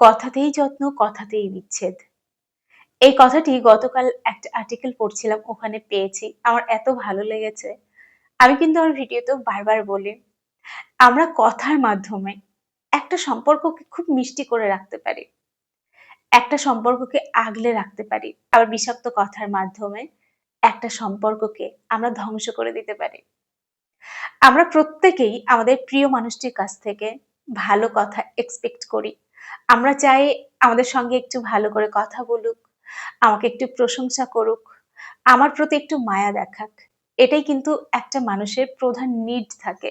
কথাতেই যত্ন, কথাতেই বিচ্ছেদ। এই কথাটি গতকাল একটা আর্টিকেল পড়ছিলাম, ওখানে পেয়েছি। আমার এত ভালো লেগেছে। আমি কিন্তু আমার ভিডিওতেও বারবার বলি, আমরা কথার মাধ্যমে একটা সম্পর্ককে খুব মিষ্টি করে রাখতে পারি, একটা সম্পর্ককে আগলে রাখতে পারি, আবার বিষাক্ত কথার মাধ্যমে একটা সম্পর্ককে আমরা ধ্বংস করে দিতে পারি। আমরা প্রত্যেকেই আমাদের প্রিয় মানুষটির কাছ থেকে ভালো কথা এক্সপেক্ট করি। আমরা চাই আমাদের সঙ্গে একটু ভালো করে কথা বলুক, আমাকে একটু প্রশংসা করুক, আমার প্রতি একটু মায়া দেখাক। এটাই কিন্তু একটা মানুষের প্রধান নিড থাকে।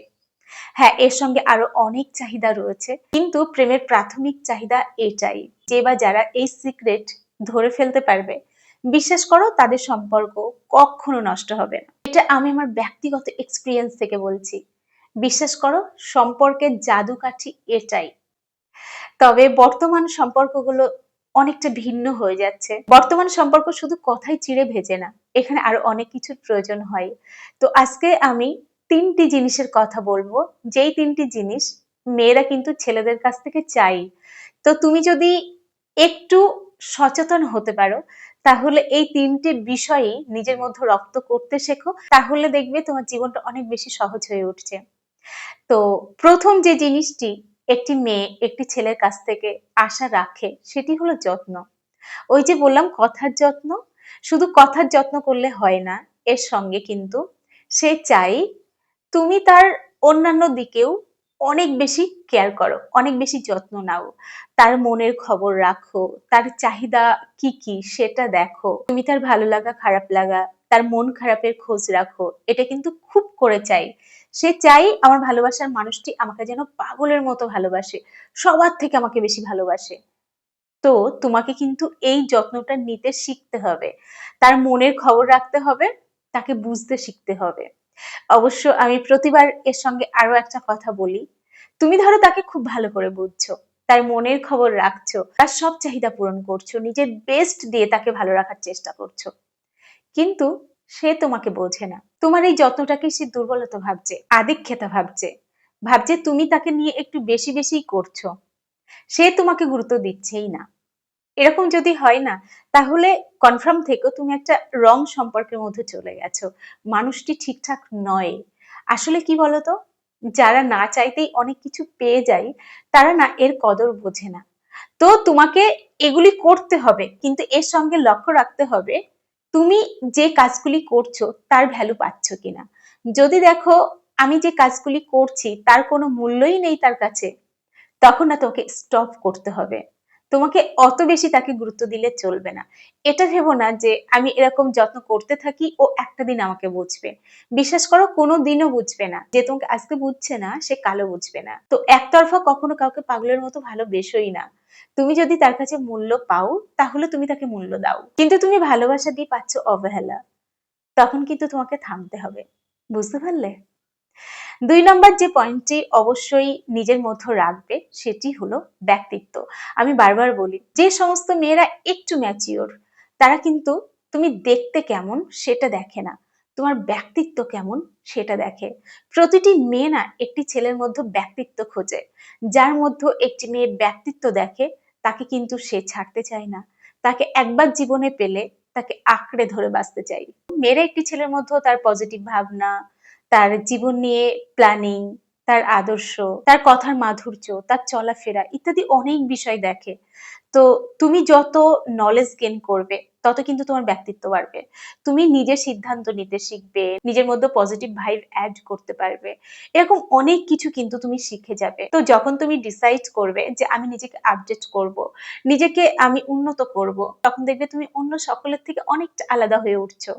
হ্যাঁ এর সঙ্গে আরও অনেক চাহিদা রয়েছে, কিন্তু প্রেমের প্রাথমিক চাহিদা এটাই, যে বা যারা এই সিক্রেট ধরে ফেলতে পারবে, বিশ্বাস করো তাদের সম্পর্ক কখনো নষ্ট হবে না। এটা আমি আমার ব্যক্তিগত এক্সপিরিয়েন্স থেকে বলছি। বিশ্বাস করো, সম্পর্কের জাদুকাঠি এটাই। তবে বর্তমান সম্পর্কগুলো অনেকটা ভিন্ন হয়ে যাচ্ছে। বর্তমান সম্পর্ক শুধু কথাই চিড়ে ভেজে না, এখানে আরও অনেক কিছুর প্রয়োজন হয়। তো আজকে আমি তিনটি জিনিসের কথা বলব। যেই তিনটি জিনিস মেয়েরা কিন্তু ছেলেদের কাছ থেকে চাই। তো তুমি যদি একটু সচেতন হতে পারো, তাহলে এই তিনটি বিষয়ই নিজের মধ্যে রপ্ত করতে শেখো, তাহলে দেখবে তোমার জীবনটা অনেক বেশি সহজ হয়ে উঠছে। তো প্রথম যে জিনিসটি একটি মেয়ে একটি ছেলের কাছ থেকে আশা রাখে, সেটি হলো যত্ন। ওই যে বললাম, কথার যত্ন। শুধু কথার যত্ন করলে হয় না, এর সঙ্গে কিন্তু সে চাই তুমি তার অন্যান্য দিকেও অনেক বেশি কেয়ার করো, অনেক বেশি যত্ন নাও। তার মনের খবর রাখো, তার চাহিদা কি কি সেটা দেখো। তুমি তার ভালো লাগা, খারাপ লাগা, তার মন খারাপের খোঁজ রাখো, এটা কিন্তু খুব করে চাই। সে চাই আমার ভালোবাসার মানুষটি আমাকে যেন পাগলের মতো ভালোবাসে, সবার থেকে আমাকে বেশি ভালোবাসে। তো তোমাকে কিন্তু এই যত্নটা নিতে শিখতে হবে। তার মনের খবর রাখতে হবে, তাকে বুঝতে শিখতে হবে। অবশ্য আমি প্রতিবার এর সঙ্গে আরও একটা কথা বলি। তুমি ধরো তাকে খুব ভালো করে বুঝছ, তার মনের খবর রাখছো, তার সব চাহিদা পূরণ করছ, নিজের বেস্ট দিয়ে তাকে ভালো রাখার চেষ্টা করছ। কিন্তু সে তোমাকে বোঝে না। তোমার এই যত্নটাকে সে দুর্বলতা ভাবছে, আদিক্ষেতা ভাবছে। ভাবছে তুমি তাকে নিয়ে একটু বেশি বেশি করছ। সে তোমাকে গুরুত্ব দিচ্ছেই না। এরকম যদি হয় না, তাহলে কনফার্ম থেকেও তুমি একটা রং সম্পর্কের মধ্যে চলে গেছো। মানুষটি ঠিকঠাক নয়। আসলে কি বলতো? যারা না চাইতেই অনেক কিছু পেয়ে যায়, তারা না এর কদর বোঝে না। তো তোমাকে এগুলি করতে হবে, কিন্তু এর সঙ্গে লক্ষ্য রাখতে হবে তুমি যে কাজগুলি করছ, তার ভ্যালু পাচ্ছ কিনা? যদি দেখো, আমি যে কাজগুলি করছি, তার কোনো মূল্যই নেই তার কাছে, তখন না তোকে স্টপ করতে হবে। তোমাকে অত বেশি তাকে গুরুত্ব দিলে চলবে না। এটা ভেবো না যে আমি এরকম যত্ন করতে থাকি ও একটা দিন আমাকে বুঝবে। বিশ্বাস করো কোনো দিনও বুঝবে না যে তোমাকে আজকে বুঝছে না, সে কালো বুঝবে না। তো একতরফা কখনো কাউকে পাগলের মতো ভালোবেসোই না। তুমি যদি তার কাছে মূল্য পাও, তাহলে তুমি তাকে মূল্য দাও। কিন্তু তুমি ভালোবাসা দিয়ে পাচ্ছ অবহেলা। তখন কিন্তু তোমাকে থামতে হবে। বুঝতে পারলে? দুই নম্বর যে পয়েন্টটি অবশ্যই নিজের মধ্যে রাখবে, সেটি হলো ব্যক্তিত্ব। আমি বারবার বলি, যে সমস্ত মেয়েরা একটু ম্যাচিওর তারা কিন্তু তুমি দেখতে কেমন সেটা দেখে না। তোমার ব্যক্তিত্ব কেমন সেটা দেখে। প্রতিটি মেয়ে না একটি ছেলের মধ্যে ব্যক্তিত্ব খোঁজে। যার মধ্যে একটি মেয়ের ব্যক্তিত্ব দেখে, তাকে কিন্তু সে ছাড়তে চায় না। তাকে একবার জীবনে পেলে, তাকে আঁকড়ে ধরে বাঁচতে চাই। মেয়েরা একটি ছেলের মধ্যেও তার পজিটিভ ভাবনা তার জীবন নিয়ে প্ল্যানিং তার আদর্শ, তার কথার মাধুর্য, তার চলাফেরা ইত্যাদি অনেক বিষয় দেখে। তো তুমি যত নলেজ গেন করবে, তত কিন্তু তোমার ব্যক্তিত্ব বাড়বে। তুমি নিজের সিদ্ধান্ত নিতে শিখবে, নিজের মধ্যে পজিটিভ ভাইব অ্যাড করতে পারবে। এরকম অনেক কিছু কিন্তু তুমি শিখে যাবে। তো যখন তুমি ডিসাইড করবে যে আমি নিজেকে আপডেট করব, নিজেকে আমি উন্নত করব, তখন দেখবে তুমি অন্য সকলের থেকে অনেকটা আলাদা হয়ে উঠছো।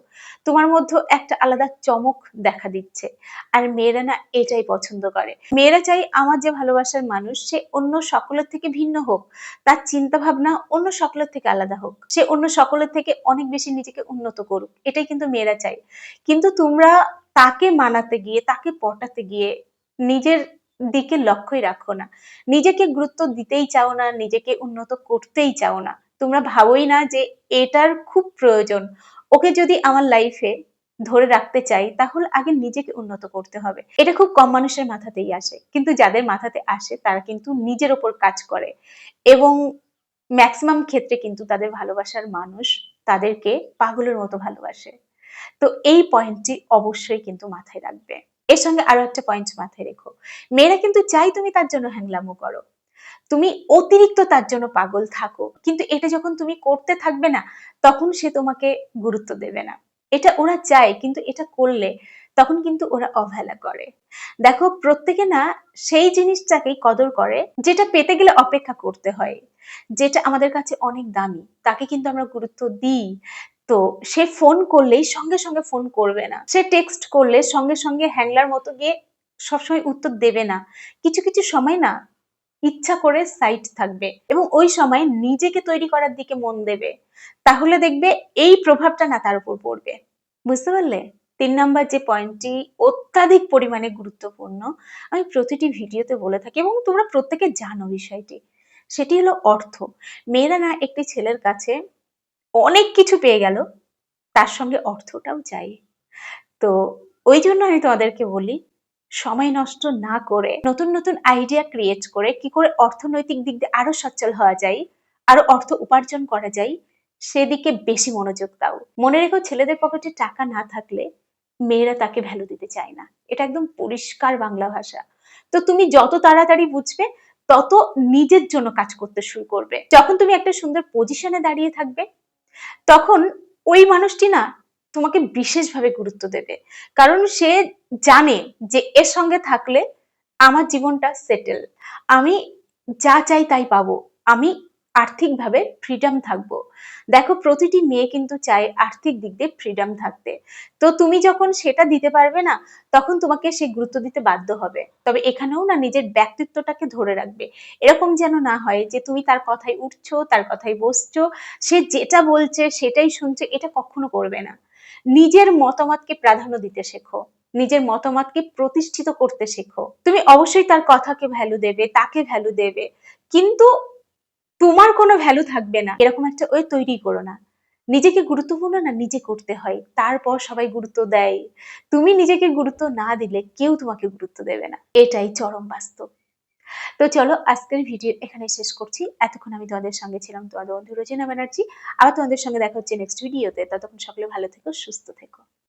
তোমার মধ্যে একটা আলাদা চমক দেখা দিচ্ছে। আর মেয়েরা না এটাই পছন্দ করে। মেয়েরা চাই আমার যে ভালোবাসার মানুষ, সে অন্য সকলের থেকে ভিন্ন হোক। তার চিন্তা ভাবনা অন্য সকলের থেকে আলাদা হোক। সে অন্য সকলের থেকে অনেক বেশি নিজেকে উন্নত করুক। এটাই কিন্তু মেয়েরা চাই কিন্তু তোমরা তাকে মানাতে গিয়ে, তাকে পটাতে গিয়ে নিজের দিকে লক্ষ্যই রাখো না। নিজেকে গুরুত্ব দিতেই চাও না, নিজেকে উন্নত করতেই চাও না। তোমরা ভাবোই না যে এটার খুব প্রয়োজন। ওকে যদি আমার লাইফে ধরে রাখতে চাই, তাহলে আগে নিজেকে উন্নত করতে হবে। এটা খুব কম মানুষের মাথাতেই আসে। কিন্তু যাদের মাথাতে আসে, তারা কিন্তু নিজের ওপর কাজ করে। এবং ম্যাক্সিমাম ক্ষেত্রে কিন্তু তাদের ভালোবাসার মানুষ তাদেরকে পাগলের মতো ভালোবাসে। তো এই পয়েন্টটি অবশ্যই কিন্তু মাথায় রাখবে। এর সঙ্গে আরও একটা পয়েন্ট মাথায় রেখো। মেয়েরা কিন্তু চাই তুমি তার জন্য হ্যাংলামো করো। তুমি অতিরিক্ত তার জন্য পাগল থাকো। কিন্তু এটা যখন তুমি করতে থাকবে না, তখন সে তোমাকে গুরুত্ব দেবে না। এটা ওরা চায়, কিন্তু এটা করলে তখন কিন্তু ওরা অবহেলা করে। দেখো, প্রত্যেকে না সেই জিনিসটাকেই কদর করে, যেটা পেতে গেলে অপেক্ষা করতে হয়, যেটা আমাদের কাছে অনেক দামি, তাকে কিন্তু আমরা গুরুত্ব দিই। তো সে ফোন করলেই সঙ্গে সঙ্গে ফোন করবে না। সে টেক্সট করলে সঙ্গে সঙ্গে হ্যাংলার মতো গিয়ে সবসময় উত্তর দেবে না। কিছু কিছু সময় না ইচ্ছা করে সাইট থাকবে এবং ওই সময় নিজেকে তৈরি করার দিকে মন দেবে। তাহলে দেখবে এই প্রভাবটা না তার উপর পড়বে। বুঝতে পারলে? তিন নাম্বার যে পয়েন্টটি অত্যাধিক পরিমাণে গুরুত্বপূর্ণ, আমি প্রতিটি ভিডিওতে বলে থাকি এবং তোমরা প্রত্যেকে জানো বিষয়টি। সেটি হলো অর্থ। মেয়েরা না একটি ছেলের কাছে অনেক কিছু পেয়ে গেল, তার সঙ্গে অর্থটাও চাই। তো ওই জন্য আমি তোমাদেরকে বলি, সময় নষ্ট না করে নতুন নতুন আইডিয়া ক্রিয়েট করে কি করে অর্থনৈতিক দিক দিয়ে আরও সচ্ছল হওয়া যায়, আরও অর্থ উপার্জন করা যায়, সেদিকে বেশি মনোযোগ দাও। মনে রেখো, ছেলেদের পকেটে টাকা না থাকলে মেয়েরা তাকে ভ্যালু দিতে চায় না। এটা একদম পরিষ্কার বাংলা ভাষা। তো তুমি যত তাড়াতাড়ি বুঝবে, তত নিজের জন্য কাজ করতে শুরু করবে। যখন তুমি একটা সুন্দর পজিশনে দাঁড়িয়ে থাকবে, তখন ওই মানুষটি না তোমাকে বিশেষভাবে গুরুত্ব দেবে। কারণ সে জানে যে এর সঙ্গে থাকলে আমার জীবনটা সেটেল আমি যা চাই তাই পাবো। আমি আর্থিকভাবে ফ্রিডম থাকব। দেখো, প্রতিটি মেয়ে কিন্তু চায় আর্থিক দিক দিয়ে ফ্রিডম থাকতে। তো তুমি যখন সেটা দিতে পারবে না, তখন তোমাকে সে গুরুত্ব দিতে বাধ্য হবে। তবে এখানেও না নিজের ব্যক্তিত্বটাকে ধরে রাখবে। এরকম যেন না হয় যে তুমি তার কথায় উঠছো, তার কথায় বসছো, সে যেটা বলছে, সেটাই শুনছে, এটা কখনো করবে না। নিজের মতামতকে প্রাধান্য দিতে শেখো। নিজের মতামতকে প্রতিষ্ঠিত করতে শেখো। তুমি অবশ্যই তার কথাকে ভ্যালু দেবে, তাকে ভ্যালু দেবে। কিন্তু তোমার কোনো ভ্যালু থাকবে না। এরকম একটা ওই তৈরি করো না। নিজেকে গুরুত্বপূর্ণ না নিজে করতে হয়। তারপর সবাই গুরুত্ব দেয়। তুমি নিজেকে গুরুত্ব না দিলে কেউ তোমাকে গুরুত্ব দেবে না। এটাই চরম বাস্তব। তো চলো, আজকের ভিডিও এখানে শেষ করছি। এতক্ষণ আমি তোমাদের সঙ্গে ছিলাম, তোমাদের বন্ধু রচনা ব্যানার্জি। আবার তোমাদের সঙ্গে দেখা হচ্ছে নেক্সট ভিডিওতে ততক্ষণ সকলে ভালো থেকো, সুস্থ থেকো।